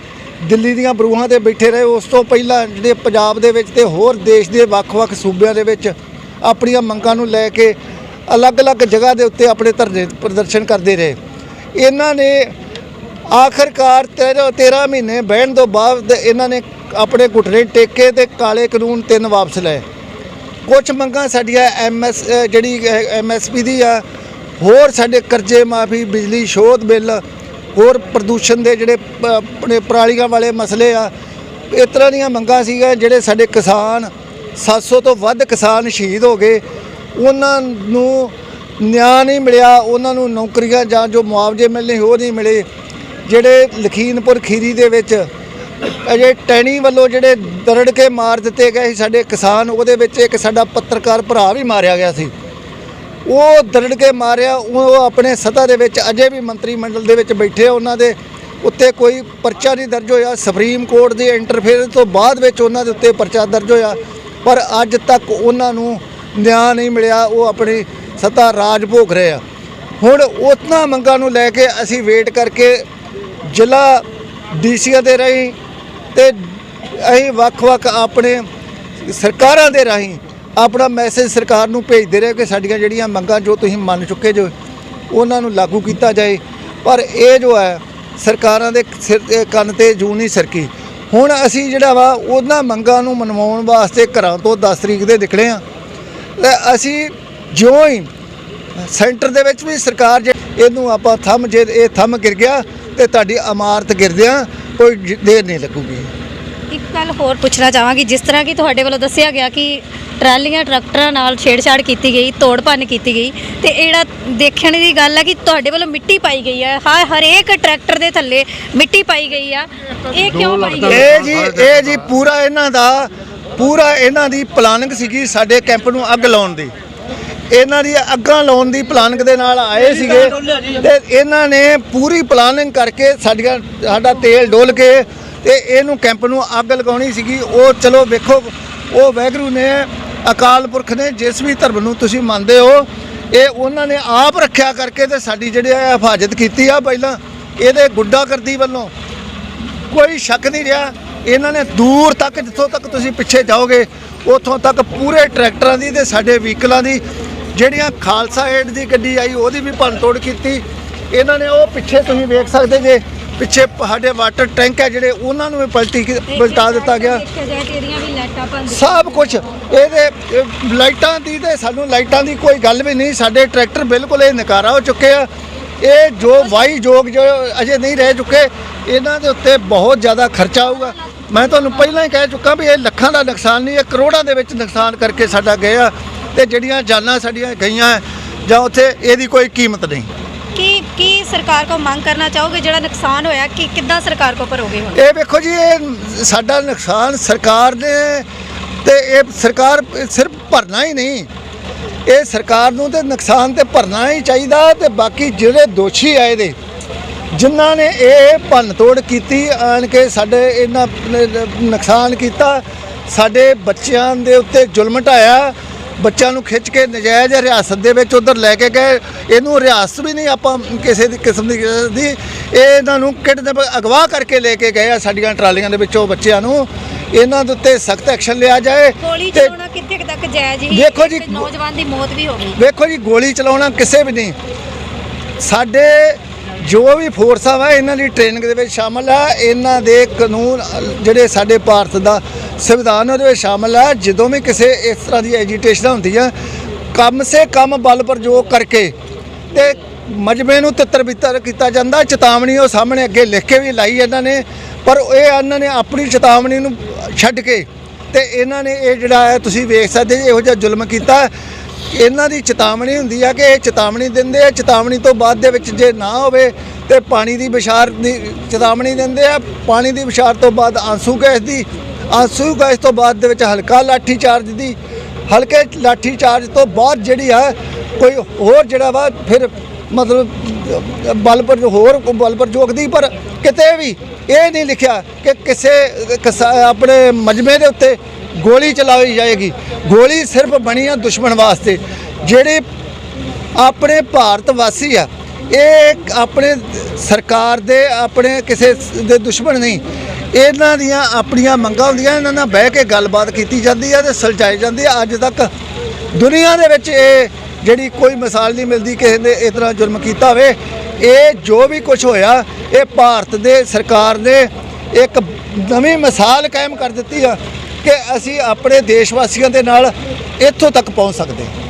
ਦਿੱਲੀ ਦੀਆਂ ਬਰੂਹਾਂ ਤੇ ਬੈਠੇ ਰਹੇ। ਉਸ ਤੋਂ ਪਹਿਲਾਂ ਜਿਹੜੇ ਪੰਜਾਬ ਦੇ ਵਿੱਚ ਤੇ ਹੋਰ ਦੇਸ਼ ਦੇ ਵੱਖ-ਵੱਖ ਸੂਬਿਆਂ ਦੇ ਵਿੱਚ ਆਪਣੀਆਂ ਮੰਗਾਂ ਨੂੰ ਲੈ ਕੇ ਅਲੱਗ-ਅਲੱਗ ਜਗ੍ਹਾ ਦੇ ਉੱਤੇ ਆਪਣੇ ਧਰਨੇ ਪ੍ਰਦਰਸ਼ਨ ਕਰਦੇ ਰਹੇ। ਇਹਨਾਂ ਨੇ ਆਖਰਕਾਰ 13 13 ਮਹੀਨੇ ਬਹਿਣ ਤੋਂ ਬਾਅਦ ਇਹਨਾਂ ਨੇ ਆਪਣੇ ਘੁਟਨੇ ਟੇਕੇ ਤੇ ਕਾਲੇ ਕਾਨੂੰਨ ਤਿੰਨ ਵਾਪਸ ਲਏ। ਕੁਝ ਮੰਗਾਂ ਸਾਡੀਆਂ ਐਮਐਸ ਜਿਹੜੀ ਐਮਐਸਪੀ ਦੀ ਆ, ਹੋਰ ਸਾਡੇ ਕਰਜ਼ੇ ਮਾਫੀ, ਬਿਜਲੀ, ਸ਼ੋਧ ਬਿੱਲ, ਹੋਰ ਪ੍ਰਦੂਸ਼ਣ ਦੇ ਜਿਹੜੇ ਆਪਣੇ ਪਰਾਲੀਆਂ ਵਾਲੇ ਮਸਲੇ ਆ, ਇਸ ਤਰ੍ਹਾਂ ਦੀਆਂ ਮੰਗਾਂ ਸੀਗੀਆਂ ਜਿਹੜੇ ਸਾਡੇ ਕਿਸਾਨ 700 ਤੋਂ ਵੱਧ ਕਿਸਾਨ ਸ਼ਹੀਦ ਹੋ ਗਏ। ਉਹਨਾਂ ਨੂੰ ਨਿਆਂ ਨਹੀਂ ਮਿਲਿਆ, ਉਹਨਾਂ ਨੂੰ ਨੌਕਰੀਆਂ ਜਾਂ ਜੋ ਮੁਆਵਜ਼ੇ ਮਿਲਣੇ ਉਹ ਨਹੀਂ ਮਿਲੇ। ਜਿਹੜੇ ਲਖੀਮਪੁਰ ਖੀਰੀ ਦੇ ਵਿੱਚ ਅਜੇ ਟੈਣੀ ਵੱਲੋਂ ਜਿਹੜੇ ਦਰੜ ਕੇ ਮਾਰ ਦਿੱਤੇ ਗਏ ਸੀ ਸਾਡੇ ਕਿਸਾਨ, ਉਹਦੇ ਵਿੱਚ ਇੱਕ ਸਾਡਾ ਪੱਤਰਕਾਰ ਭਰਾ ਵੀ ਮਾਰਿਆ ਗਿਆ ਸੀ। ਉਹ ਦਰੜ ਕੇ ਮਾਰਿਆ, ਉਹ ਆਪਣੇ ਸਤਾ ਦੇ ਵਿੱਚ ਅਜੇ ਵੀ ਮੰਤਰੀ ਮੰਡਲ ਦੇ ਵਿੱਚ ਬੈਠੇ ਉਹਨਾਂ ਦੇ ਉੱਤੇ ਕੋਈ ਪਰਚਾ ਨਹੀਂ ਦਰਜ ਹੋਇਆ। ਸੁਪਰੀਮ ਕੋਰਟ ਦੇ ਇੰਟਰਫੇਅਰ ਤੋਂ ਬਾਅਦ ਵਿੱਚ ਉਹਨਾਂ ਦੇ ਉੱਤੇ ਪਰਚਾ ਦਰਜ ਹੋਇਆ। ਪਰ ਅੱਜ ਤੱਕ ਉਹਨਾਂ ਨੂੰ ਨਿਆਂ ਨਹੀਂ ਮਿਲਿਆ, ਉਹ ਆਪਣੀ ਸਤਾ ਰਾਜ ਭੋਗ ਰਹੇ ਆ। ਹੁਣ ਉਹਨਾਂ ਮੰਗਾਂ ਨੂੰ ਲੈ ਕੇ ਅਸੀਂ ਵੇਟ ਕਰਕੇ ਜ਼ਿਲ੍ਹਾ ਡੀਸੀਆਂ ਦੇ ਰਾਹੀਂ ਤੇ ਅਸੀਂ ਵੱਖ-ਵੱਖ ਆਪਣੇ ਸਰਕਾਰਾਂ ਦੇ ਰਾਹੀਂ ਆਪਣਾ ਮੈਸੇਜ ਸਰਕਾਰ ਨੂੰ ਭੇਜਦੇ ਰਹੇ ਕਿ ਸਾਡੀਆਂ ਜਿਹੜੀਆਂ ਮੰਗਾਂ ਜੋ ਤੁਸੀਂ ਮੰਨ ਚੁੱਕੇ ਜੋ ਉਹਨਾਂ ਨੂੰ ਲਾਗੂ ਕੀਤਾ ਜਾਏ। ਪਰ ਇਹ ਜੋ ਹੈ, ਸਰਕਾਰਾਂ ਦੇ ਸਿਰ ਤੇ ਕੰਨ ਤੇ ਜੂ ਨਹੀਂ ਸਰਕੀ। ਹੁਣ ਅਸੀਂ ਜਿਹੜਾ ਵਾ, ਉਹਨਾਂ ਮੰਗਾਂ ਨੂੰ ਮਨਵਾਉਣ ਵਾਸਤੇ ਘਰਾਂ ਤੋਂ 10 ਤਰੀਕ ਦੇ ਨਿਕਲੇ ਆ ਤੇ ਅਸੀਂ ਜਿਉਂ ਹੀ ਸੈਂਟਰ ਦੇ ਵਿੱਚ ਵੀ ਸਰਕਾਰ ਜੇ, ਇਹਨੂੰ ਆਪਾਂ ਥੰਮ ਜੇ, ਇਹ ਥੰਮ ਗਿਰ ਗਿਆ ਤੇ ਤੁਹਾਡੀ ਇਮਾਰਤ ਗਿਰਦਿਆਂ ਕੋਈ ਜ- ਦੇਰ ਨਹੀਂ ਲੱਗੂਗੀ। ਇੱਕ ਗੱਲ ਹੋਰ ਪੁੱਛਣਾ ਚਾਹਾਂਗੀ ਜਿਸ ਤਰ੍ਹਾਂ ਕਿ ਤੁਹਾਡੇ ਵੱਲੋਂ ਦੱਸਿਆ ਗਿਆ ਕਿ ਟਰਾਲੀਆਂ ਟਰੈਕਟਰਾਂ ਨਾਲ ਛੇੜਛਾੜ ਕੀਤੀ ਗਈ ਤੋੜ ਭੰਨ ਕੀਤੀ ਗਈ ਤੇ ਇਹ ਜਿਹੜਾ ਦੇਖਣ ਦੀ ਗੱਲ ਹੈ ਕਿ ਤੁਹਾਡੇ ਵੱਲੋਂ ਮਿੱਟੀ ਪਾਈ ਗਈ ਹੈ ਹਰ ਹਰੇਕ ਟਰੈਕਟਰ ਦੇ ਥੱਲੇ ਮਿੱਟੀ ਪਾਈ ਗਈ ਆ ਇਹ ਕਿਉਂ ਪਾਈ ਗਈ? ਇਹ ਜੀ ਇਹ ਜੀ ਪੂਰਾ ਇਹਨਾਂ ਦਾ ਪੂਰਾ ਇਹਨਾਂ ਦੀ ਪਲਾਨਿੰਗ ਸੀਗੀ ਸਾਡੇ ਕੈਂਪ ਨੂੰ ਅੱਗ ਲਾਉਣ ਦੀ। ਇਹਨਾਂ ਦੀ ਅੱਗਾਂ ਲਾਉਣ ਦੀ ਪਲਾਨਿੰਗ ਦੇ ਨਾਲ ਆਏ ਸੀਗੇ। ਤੇ ਇਹਨਾਂ ਨੇ ਪੂਰੀ ਪਲਾਨਿੰਗ ਕਰਕੇ ਸਾਡੀਆਂ ਸਾਡਾ ਤੇਲ ਡੋਲ ਕੇ ਤੇ ਇਹਨੂੰ ਕੈਂਪ ਨੂੰ ਅੱਗ ਲਗਾਉਣੀ ਸੀਗੀ। ਉਹ ਚਲੋ ਵੇਖੋ ਉਹ ਵੈਗਰੂ ਨੇ ਅਕਾਲ ਪੁਰਖ ਨੇ ਜਿਸ ਵੀ ਧਰਮ ਨੂੰ ਤੁਸੀਂ ਮੰਨਦੇ ਹੋ ਇਹ ਉਹਨਾਂ ਨੇ ਆਪ ਰੱਖਿਆ ਕਰਕੇ ਤੇ ਸਾਡੀ ਜਿਹੜੀ ਆ ਹਿਫਾਜ਼ਤ ਕੀਤੀ ਆ ਪਹਿਲਾਂ ਇਹਦੇ ਗੁੱਡਾਗਰਦੀ ਵੱਲੋਂ। ਕੋਈ ਸ਼ੱਕ ਨਹੀਂ ਰਿਹਾ। ਇਹਨਾਂ ਨੇ ਦੂਰ ਤੱਕ ਜਿੱਥੋਂ ਤੱਕ ਤੁਸੀਂ ਪਿੱਛੇ ਜਾਓਗੇ ਉੱਥੋਂ ਤੱਕ ਪੂਰੇ ਟਰੈਕਟਰਾਂ ਦੀ ਤੇ ਸਾਡੇ ਵਹੀਕਲਾਂ ਦੀ ਜਿਹੜੀਆਂ ਖਾਲਸਾ ਏਡ ਦੀ ਗੱਡੀ ਆਈ ਉਹਦੀ ਵੀ ਭੰਨਤੋੜ ਕੀਤੀ। ਇਹਨਾਂ ਨੇ ਉਹ ਪਿੱਛੇ ਤੁਸੀਂ ਵੇਖ ਸਕਦੇ ਜੇ ਪਿੱਛੇ ਸਾਡੇ ਵਾਟਰ ਟੈਂਕ ਹੈ ਜਿਹੜੇ ਉਹਨਾਂ ਨੂੰ ਵੀ ਪਲਟੀ ਪਲਟਾ ਦਿੱਤਾ ਗਿਆ। ਭੰਨ ਸਭ ਕੁਝ ਇਹਦੇ ਇਹ ਲਾਈਟਾਂ ਦੀ ਤੇ ਸਾਨੂੰ ਲਾਈਟਾਂ ਦੀ ਕੋਈ ਗੱਲ ਵੀ ਨਹੀਂ। ਸਾਡੇ ਟਰੈਕਟਰ ਬਿਲਕੁਲ ਇਹ ਨਕਾਰਾ ਹੋ ਚੁੱਕੇ ਆ। ਇਹ ਜੋ ਵਾਈ ਜੋਗ ਜੋ ਅਜੇ ਨਹੀਂ ਰਹਿ ਚੁੱਕੇ ਇਹਨਾਂ ਦੇ ਉੱਤੇ ਬਹੁਤ ਜ਼ਿਆਦਾ ਖਰਚਾ ਆਊਗਾ। ਮੈਂ ਤੁਹਾਨੂੰ ਪਹਿਲਾਂ ਹੀ ਕਹਿ ਚੁੱਕਾ ਵੀ ਇਹ ਲੱਖਾਂ ਦਾ ਨੁਕਸਾਨ ਨਹੀਂ ਇਹ ਕਰੋੜਾਂ ਦੇ ਵਿੱਚ ਨੁਕਸਾਨ ਕਰਕੇ ਸਾਡਾ ਗਿਆ ਤੇ ਜਿਹੜੀਆਂ ਜਾਨਾਂ ਸਾਡੀਆਂ ਗਈਆਂ ਜਾਂ ਉੱਥੇ ਇਹਦੀ ਕੋਈ ਕੀਮਤ ਨਹੀਂ। ਕੀ ਕੀ ਸਰਕਾਰ ਕੋ ਮੰਗ ਕਰਨਾ ਚਾਹੋਗੇ? ਜਿਹੜਾ ਨੁਕਸਾਨ ਹੋਇਆ ਕਿ ਕਿੱਦਾਂ ਸਰਕਾਰ ਕੋ ਭਰੋਗੇ ਹੁਣ? ਇਹ ਵੇਖੋ ਜੀ ਇਹ ਸਾਡਾ ਨੁਕਸਾਨ ਸਰਕਾਰ ਨੇ ਤੇ ਇਹ ਸਰਕਾਰ ਸਿਰਫ ਭਰਨਾ ਹੀ ਨਹੀਂ। ਇਹ ਸਰਕਾਰ ਨੂੰ ਤੇ ਨੁਕਸਾਨ ਤੇ ਭਰਨਾ ਹੀ ਚਾਹੀਦਾ ਤੇ ਬਾਕੀ ਜਿਹੜੇ ਦੋਸ਼ੀ ਆਏ ਦੇ ਜਿਨ੍ਹਾਂ ਨੇ ਇਹ ਭੰਨ ਤੋੜ ਕੀਤੀ ਆਣ ਕੇ ਸਾਡੇ ਇਹਨਾਂ ਨੁਕਸਾਨ ਕੀਤਾ ਸਾਡੇ ਬੱਚਿਆਂ ਦੇ ਉੱਤੇ ਜ਼ੁਲਮ ਢਾਇਆ ਬੱਚਿਆਂ ਨੂੰ ਖਿੱਚ ਕੇ ਨਜਾਇਜ਼ ਰਿਆਸਤ ਦੇ ਵਿੱਚ ਉਧਰ ਲੈ ਕੇ ਗਏ। ਇਹਨੂੰ ਰਿਆਸਤ ਵੀ ਨਹੀਂ ਆਪਾਂ ਕਿਸੇ ਦੀ ਕਿਸਮ ਦੀ ਦੀ ਇਹ ਇਹਨਾਂ ਨੂੰ ਕਿਡਨੈਪ ਅਗਵਾ ਕਰਕੇ ਲੈ ਕੇ ਗਏ ਆ ਸਾਡੀਆਂ ਟਰਾਲੀਆਂ ਦੇ ਵਿੱਚੋਂ ਬੱਚਿਆਂ ਨੂੰ। ਇਹਨਾਂ ਦੇ ਉੱਤੇ ਸਖਤ ਐਕਸ਼ਨ ਲਿਆ ਜਾਏ ਗੋਲੀ ਚਲਾਉਣਾ ਕਿੱਥੇ ਤੱਕ ਜਾਇਜ਼ ਹੀ? ਦੇਖੋ ਜੀ, ਨੌਜਵਾਨ ਦੀ ਮੌਤ ਵੀ ਹੋ ਗਈ। ਵੇਖੋ ਜੀ ਗੋਲੀ ਚਲਾਉਣਾ ਕਿਸੇ ਵੀ ਨਹੀਂ। ਸਾਡੇ ਜੋ ਵੀ ਫੋਰਸਾਂ ਵਾ ਇਹਨਾਂ ਦੀ ਟ੍ਰੇਨਿੰਗ ਦੇ ਵਿੱਚ ਸ਼ਾਮਲ ਆ। ਇਹਨਾਂ ਦੇ ਕਾਨੂੰਨ ਜਿਹੜੇ ਸਾਡੇ ਭਾਰਤ ਦਾ ਸੰਵਿਧਾਨ ਉਹਦੇ ਵਿੱਚ ਸ਼ਾਮਲ ਹੈ, ਜਦੋਂ ਵੀ ਕਿਸੇ ਇਸ ਤਰ੍ਹਾਂ ਦੀ ਐਜੀਟੇਸ਼ਨ ਹੁੰਦੀ ਆ ਕਮ ਸੇ ਕੰਮ ਬਲ ਪ੍ਰਯੋਗ ਕਰਕੇ ਤੇ ਮਜ਼ਮੇ ਨੂੰ ਤਿੱਤਰ ਬਿੱਤਰ ਕੀਤਾ ਜਾਂਦਾ, ਚੇਤਾਵਨੀ ਉਹ ਸਾਹਮਣੇ ਅੱਗੇ ਲਿਖ ਕੇ ਵੀ ਲਾਈ ਇਹਨਾਂ ਨੇ, ਪਰ ਇਹ ਇਹਨਾਂ ਨੇ ਆਪਣੀ ਚੇਤਾਵਨੀ ਨੂੰ ਛੱਡ ਕੇ ਤੇ ਇਹਨਾਂ ਨੇ ਇਹ ਜਿਹੜਾ ਹੈ, ਤੁਸੀਂ ਵੇਖ ਸਕਦੇ ਜੀ ਇਹੋ ਜਿਹਾ ਜ਼ੁਲਮ ਕੀਤਾ, ਇਹਨਾਂ ਦੀ ਚੇਤਾਵਨੀ ਹੁੰਦੀ ਆ ਕਿ ਇਹ ਚੇਤਾਵਨੀ ਦਿੰਦੇ ਆ, ਚੇਤਾਵਨੀ ਤੋਂ ਬਾਅਦ ਦੇ ਵਿੱਚ ਜੇ ਨਾ ਹੋਵੇ ਤੇ ਪਾਣੀ ਦੀ ਵਿਸ਼ਾਰ ਦੀ ਚੇਤਾਵਨੀ ਦਿੰਦੇ ਆ, ਪਾਣੀ ਦੀ ਵਿਸ਼ਾਰ ਤੋਂ ਬਾਅਦ ਆਂਸੂ ਗੈਸ ਦੀ ਆਂਸੂ ਗੈਸ ਤੋਂ ਬਾਅਦ ਦੇ ਵਿੱਚ ਹਲਕਾ ਲਾਠੀ ਚਾਰਜ ਦੀ, ਹਲਕੇ ਲਾਠੀ ਚਾਰਜ ਤੋਂ ਬਾਅਦ ਜਿਹੜੀ ਆ, ਕੋਈ ਹੋਰ ਜਿਹੜਾ ਵਾ, ਫਿਰ ਮਤਲਬ ਬਲ ਪਰ ਹੋਰ ਕੋਈ ਬਲ ਪ੍ਰਯੋਗ ਦੀ, ਪਰ ਕਿਤੇ ਵੀ ਇਹ ਨਹੀਂ ਲਿਖਿਆ ਕਿ ਕਿਸੇ, ਕਿਸਾ- ਆਪਣੇ ਮਜਮੇ ਦੇ ਉੱਤੇ ਗੋਲੀ ਚਲਾਈ ਜਾਏਗੀ। ਗੋਲੀ ਸਿਰਫ ਬਣੀ ਆ ਦੁਸ਼ਮਣ ਵਾਸਤੇ। ਜਿਹੜੇ ਆਪਣੇ ਭਾਰਤ ਵਾਸੀ ਆ, ਇਹ ਆਪਣੇ ਸਰਕਾਰ ਦੇ, ਆਪਣੇ ਕਿਸੇ ਦੇ ਦੁਸ਼ਮਣ ਨਹੀਂ ਇਹਨਾਂ ਦੀਆਂ ਆਪਣੀਆਂ ਮੰਗਾਂ ਹੁੰਦੀਆਂ, ਇਹਨਾਂ ਨਾਲ ਬਹਿ ਕੇ ਗੱਲਬਾਤ ਕੀਤੀ ਜਾਂਦੀ ਹੈ ਤੇ ਸੁਲਝਾਈ ਜਾਂਦੀ ਹੈ ਅੱਜ ਤੱਕ ਦੁਨੀਆ ਦੇ ਵਿੱਚ ਇਹ ਜਿਹੜੀ ਕੋਈ ਮਿਸਾਲ ਨਹੀਂ ਮਿਲਦੀ ਕਿਸੇ ਨੇ ਇਸ ਤਰ੍ਹਾਂ ਜ਼ੁਲਮ ਕੀਤਾ ਹੋਵੇ। ਇਹ ਜੋ ਵੀ ਕੁਝ ਹੋਇਆ, ਇਹ ਭਾਰਤ ਦੇ ਸਰਕਾਰ ਨੇ ਇੱਕ ਨਵੀਂ ਮਿਸਾਲ ਕਾਇਮ ਕਰ ਦਿੱਤੀ ਆ ਕਿ ਅਸੀਂ ਆਪਣੇ ਦੇਸ਼ ਵਾਸੀਆਂ ਦੇ ਨਾਲ ਇੱਥੋਂ ਤੱਕ ਪਹੁੰਚ ਸਕਦੇ। ਹਾਂ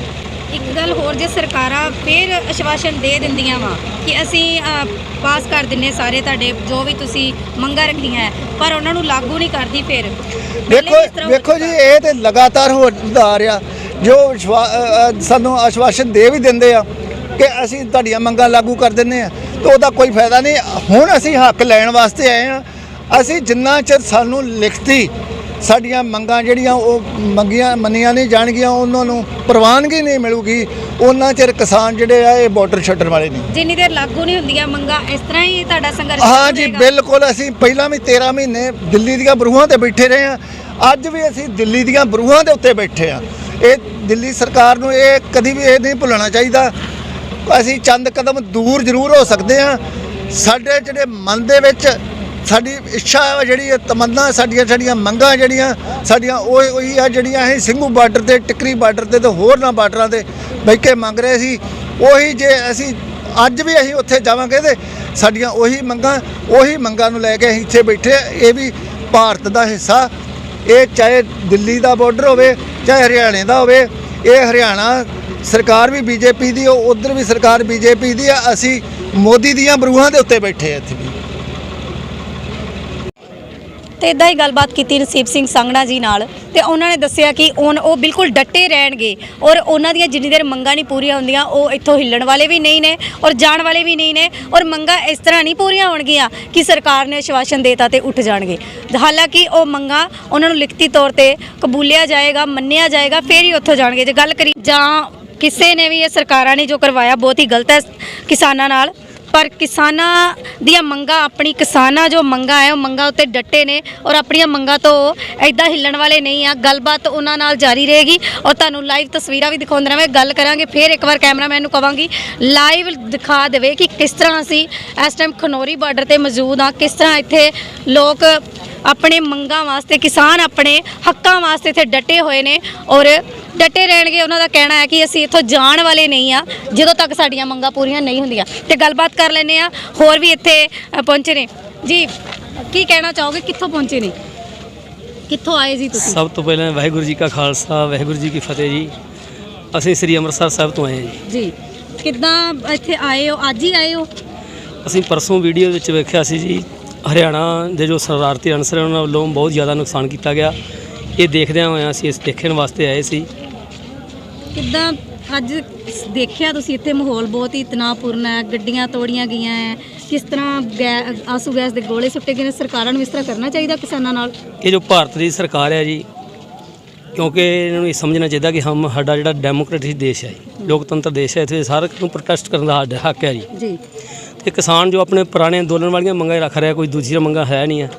ਇੱਕ ਗੱਲ ਹੋਰ ਜੇ ਸਰਕਾਰਾਂ ਫਿਰ ਆਸ਼ਵਾਸਨ ਦੇ ਦਿੰਦੀਆਂ ਵਾ ਕਿ ਅਸੀਂ ਪਾਸ ਕਰ ਦਿੰਨੇ ਸਾਰੇ ਤੁਹਾਡੇ ਜੋ ਵੀ ਤੁਸੀਂ ਮੰਗਾਂ ਰੱਖੀਆਂ ਹੈ, ਪਰ ਉਹਨਾਂ ਨੂੰ ਲਾਗੂ ਨਹੀਂ ਕਰਦੀ ਫਿਰ। ਹੋ ਵੇਖੋ ਜੀ। ਇਹ ਤੇ ਲਗਾਤਾਰ ਹੁੰਦਾ ਆ ਰਿਹਾ। ਜੋ ਸਾਨੂੰ ਆਸ਼ਵਾਸਨ ਦੇ ਵੀ ਦਿੰਦੇ ਆ ਕਿ ਅਸੀਂ ਤੁਹਾਡੀਆਂ ਮੰਗਾਂ ਲਾਗੂ ਕਰ ਦਿੰਨੇ ਆ ਤੇ ਉਹਦਾ ਕੋਈ ਫਾਇਦਾ ਨਹੀਂ। ਹੁਣ ਅਸੀਂ ਹੱਕ ਲੈਣ ਵਾਸਤੇ ਆਏ ਆ। ਅਸੀਂ ਜਿੰਨਾ ਚਿਰ ਸਾਨੂੰ ਲਿਖਤੀ ਸਾਡੀਆਂ ਮੰਗਾਂ ਜਿਹੜੀਆਂ ਉਹ ਮੰਗੀਆਂ ਮੰਨੀਆਂ ਨਹੀਂ ਜਾਣਗੀਆਂ ਉਹਨਾਂ ਨੂੰ ਪ੍ਰਵਾਨਗੀ ਨਹੀਂ ਮਿਲੂਗੀ। ਉਹਨਾਂ ਚਿਰ ਕਿਸਾਨ ਜਿਹੜੇ ਆ ਇਹ ਬਾਰਡਰ ਛੱਡਣ ਵਾਲੇ ਨਹੀਂ। ਜਿੰਨੀ ਦੇਰ ਲਾਗੂ ਨਹੀਂ ਹੁੰਦੀਆਂ ਮੰਗਾਂ ਇਸ ਤਰ੍ਹਾਂ ਹੀ ਤੁਹਾਡਾ ਸੰਘਰਸ਼ ਹਾਂ ਜੀ। ਬਿਲਕੁਲ ਅਸੀਂ ਪਹਿਲਾਂ ਵੀ 13 ਮਹੀਨੇ ਦਿੱਲੀ ਦੀਆਂ ਬਰੂਹਾਂ ਤੇ ਬੈਠੇ ਰਹੇ ਹਾਂ। ਅੱਜ ਵੀ ਅਸੀਂ ਦਿੱਲੀ ਦੀਆਂ ਬਰੂਹਾਂ ਦੇ ਉੱਤੇ ਬੈਠੇ ਹਾਂ। ਇਹ ਦਿੱਲੀ ਸਰਕਾਰ ਨੂੰ ਇਹ ਕਦੀ ਵੀ ਇਹ ਨਹੀਂ ਭੁੱਲਣਾ ਚਾਹੀਦਾ। ਅਸੀਂ ਚੰਦ ਕਦਮ ਦੂਰ ਜ਼ਰੂਰ ਹੋ ਸਕਦੇ ਹਾਂ। ਸਾਡੇ ਜਿਹੜੇ ਮਨ ਦੇ ਵਿੱਚ ਸਾਡੀ ਇੱਛਾ ਹੈ ਜਿਹੜੀ ਇਹ ਤਮੰਨਾ ਸਾਡੀਆਂ ਸਾਡੀਆਂ ਮੰਗਾਂ ਜਿਹੜੀਆਂ, ਸਾਡੀਆਂ ਉਹ ਉਹੀ ਆ ਜਿਹੜੀਆਂ ਅਸੀਂ ਸਿੰਘੂ ਬਾਰਡਰ ਤੇ, ਟਿਕਰੀ ਬਾਰਡਰ ਤੇ ਤੇ ਹੋਰ ਨਾ ਬਾਰਡਰਾਂ ਤੇ ਬਹਿ ਕੇ ਮੰਗ ਰਹੇ ਸੀ। ਉਹੀ ਜੇ ਅਸੀਂ ਅੱਜ ਵੀ ਅਸੀਂ ਉੱਥੇ ਜਾਵਾਂਗੇ ਤੇ ਸਾਡੀਆਂ ਉਹੀ ਮੰਗਾਂ ਉਹੀ ਮੰਗਾਂ ਨੂੰ ਲੈ ਕੇ ਅਸੀਂ ਇੱਥੇ ਬੈਠੇ ਹਾਂ। ਇਹ ਵੀ ਭਾਰਤ ਦਾ ਹਿੱਸਾ। ਇਹ ਚਾਹੇ ਦਿੱਲੀ ਦਾ ਬਾਰਡਰ ਹੋਵੇ, ਚਾਹੇ ਹਰਿਆਣੇ ਦਾ ਹੋਵੇ, ਇਹ ਹਰਿਆਣਾ ਸਰਕਾਰ ਵੀ ਬੀਜੇਪੀ ਦੀ, ਉਹ ਉਧਰ ਵੀ ਸਰਕਾਰ ਬੀਜੇਪੀ ਦੀ ਆ। ਅਸੀਂ ਮੋਦੀ ਦੀਆਂ ਬਰੂਹਾਂ ਦੇ ਉੱਤੇ ਬੈਠੇ ਆ ਇੱਥੇ ਵੀ। ਤੇ ਇਦਾਂ ਹੀ ਗੱਲਬਾਤ ਕੀਤੀ ਨਸੀਬ ਸਿੰਘ ਸੰਗਣਾ ਜੀ ਨਾਲ ਤੇ ਉਹਨਾਂ ਨੇ ਦੱਸਿਆ ਕਿ ਉਨ ਉਹ ਬਿਲਕੁਲ ਡੱਟੇ ਰਹਿਣਗੇ ਔਰ ਉਹਨਾਂ ਦੀਆਂ ਜਿੰਨੀ ਦੇਰ ਮੰਗਾਂ ਨਹੀਂ ਪੂਰੀਆਂ ਹੁੰਦੀਆਂ, ਉਹ ਇੱਥੋਂ ਹਿੱਲਣ ਵਾਲੇ ਵੀ ਨਹੀਂ ਨੇ ਔਰ ਜਾਣ ਵਾਲੇ ਵੀ ਨਹੀਂ ਨੇ ਔਰ ਮੰਗਾਂ ਇਸ ਤਰ੍ਹਾਂ ਨਹੀਂ ਪੂਰੀਆਂ ਹੋਣਗੀਆਂ ਕਿ ਸਰਕਾਰ ਨੇ ਆਸ਼ਵਾਸਨ ਦੇਤਾ ਤੇ ਉੱਠ ਜਾਣਗੇ। ਹਾਲਾਂਕਿ ਉਹ ਮੰਗਾਂ ਉਹਨਾਂ ਨੂੰ ਲਿਖਤੀ ਤੌਰ ਤੇ ਕਬੂਲਿਆ ਜਾਏਗਾ, ਮੰਨਿਆ ਜਾਏਗਾ, ਫਿਰ ਹੀ ਉੱਥੋਂ ਜਾਣਗੇ। ਜੇ ਗੱਲ ਕਰੀ ਜਾਂ ਕਿਸੇ ਨੇ ਵੀ ਇਹ ਸਰਕਾਰਾਂ ਨੇ ਜੋ ਕਰਵਾਇਆ, ਬਹੁਤ ਹੀ ਗਲਤ ਹੈ ਕਿਸਾਨਾਂ ਨਾਲ। ਪਰ ਕਿਸਾਨਾਂ ਦੀਆਂ ਮੰਗਾਂ, ਆਪਣੀ ਕਿਸਾਨਾਂ ਜੋ ਮੰਗਾਂ ਹੈ, ਉਹ ਮੰਗਾਂ ਉੱਤੇ ਡਟੇ ਨੇ ਔਰ ਆਪਣੀਆਂ ਮੰਗਾਂ ਤੋਂ ਐਦਾਂ ਹਿੱਲਣ ਵਾਲੇ ਨਹੀਂ ਆ। ਗੱਲਬਾਤ ਉਹਨਾਂ ਨਾਲ ਜਾਰੀ ਰਹੇਗੀ ਔਰ ਤੁਹਾਨੂੰ ਲਾਈਵ ਤਸਵੀਰਾਂ ਵੀ ਦਿਖਾਉਂਦੇ ਰਹਾਂਗੇ। ਗੱਲ ਕਰਾਂਗੇ, ਫਿਰ ਇੱਕ ਵਾਰ ਕੈਮਰਾਮੈਨ ਨੂੰ ਕਵਾਂਗੀ ਲਾਈਵ ਦਿਖਾ ਦੇਵੇ ਕਿ ਕਿਸ ਤਰ੍ਹਾਂ ਅਸੀਂ ਇਸ ਟਾਈਮ ਖਨੌਰੀ ਬਾਰਡਰ ਤੇ ਮੌਜੂਦ ਆ ਕਿਸ ਤਰ੍ਹਾਂ ਇੱਥੇ ਲੋਕ ਆਪਣੇ ਮੰਗਾਂ ਵਾਸਤੇ ਕਿਸਾਨ ਆਪਣੇ ਹੱਕਾਂ ਵਾਸਤੇ ਇੱਥੇ ਡਟੇ ਹੋਏ ਨੇ ਔਰ ਡਟੇ ਰਹਿਣਗੇ ਉਹਨਾਂ ਦਾ ਕਹਿਣਾ ਹੈ ਕਿ ਅਸੀਂ ਇੱਥੋਂ ਜਾਣ ਵਾਲੇ ਨਹੀਂ ਆ ਜਦੋਂ ਤੱਕ ਸਾਡੀਆਂ ਮੰਗਾਂ ਪੂਰੀਆਂ ਨਹੀਂ ਹੁੰਦੀਆਂ। ਤੇ ਗੱਲਬਾਤ ਕਰ ਲੈਨੇ ਆ ਹੋਰ ਵੀ ਇੱਥੇ ਪਹੁੰਚੇ ਨੇ। ਜੀ ਕੀ ਕਹਿਣਾ ਚਾਹੋਗੇ? ਕਿੱਥੋਂ ਪਹੁੰਚੇ ਨੇ? ਕਿੱਥੋਂ ਆਏ ਜੀ ਤੁਸੀਂ? ਸਭ ਤੋਂ ਪਹਿਲਾਂ ਵਾਹਿਗੁਰੂ ਜੀ ਕਾ ਖਾਲਸਾ ਵਾਹਿਗੁਰੂ ਜੀ ਕੀ ਫਤਿਹ ਜੀ। ਅਸੀਂ ਸ੍ਰੀ ਅੰਮ੍ਰਿਤਸਰ ਸਾਹਿਬ ਤੋਂ ਆਏ ਹਾਂ ਜੀ। ਜੀ ਕਿੱਦਾਂ ਇੱਥੇ ਆਏ ਹੋ? ਅੱਜ ਹੀ ਆਏ ਹੋ? ਅਸੀਂ ਪਰਸੋਂ ਵੀਡੀਓ ਵਿੱਚ ਵੇਖਿਆ ਸੀ ਜੀ ਹਰਿਆਣਾ ਦੇ ਜੋ ਸ਼ਰਾਰਤੀ ਅਨਸਰ ਉਹਨਾਂ ਵੱਲੋਂ ਬਹੁਤ ਜ਼ਿਆਦਾ ਨੁਕਸਾਨ ਕੀਤਾ ਗਿਆ। ਇਹ ਦੇਖਦਿਆਂ ਹੋਇਆਂ ਅਸੀਂ ਇਸ ਦੇਖਣ ਵਾਸਤੇ ਆਏ ਸੀ। ਕਿੱਦਾਂ ਅੱਜ ਦੇਖਿਆ ਤੁਸੀਂ ਇੱਥੇ ਮਾਹੌਲ ਬਹੁਤ ਹੀ ਤਣਾਅਪੂਰਨ ਹੈ ਗੱਡੀਆਂ ਤੋੜੀਆਂ ਗਈਆਂ ਹੈ। ਕਿਸ ਤਰ੍ਹਾਂ ਆਸੂ ਗੈਸ ਦੇ ਗੋਲੇ ਸੁੱਟੇ ਗਏ ਨੇ? ਸਰਕਾਰਾਂ ਨੂੰ ਇਸ ਤਰ੍ਹਾਂ ਕਰਨਾ ਚਾਹੀਦਾ ਕਿਸਾਨਾਂ ਨਾਲ? ਇਹ ਜੋ ਭਾਰਤ ਦੀ ਸਰਕਾਰ ਹੈ ਜੀ ਕਿਉਂਕਿ ਇਹਨਾਂ ਨੂੰ ਇਹ ਸਮਝਣਾ ਚਾਹੀਦਾ ਕਿ ਹਮ ਸਾਡਾ ਜਿਹੜਾ ਡੈਮੋਕ੍ਰੇਟਿਕ ਦੇਸ਼ ਹੈ ਲੋਕਤੰਤਰ ਦੇਸ਼ ਹੈ ਇੱਥੇ ਸਾਰਿਆਂ ਨੂੰ ਪ੍ਰੋਟੈਸਟ ਕਰਨ ਦਾ ਹੱਕ ਹੈ ਜੀ। ਜੀ। ਤੇ ਕਿਸਾਨ ਜੋ ਆਪਣੇ ਪੁਰਾਣੇ ਅੰਦੋਲਨ ਵਾਲੀਆਂ ਮੰਗਾਂ ਰੱਖ ਰਿਹਾ, ਕੋਈ ਦੂਜੀ ਮੰਗਾਂ ਹੈ ਨਹੀਂ ਹੈ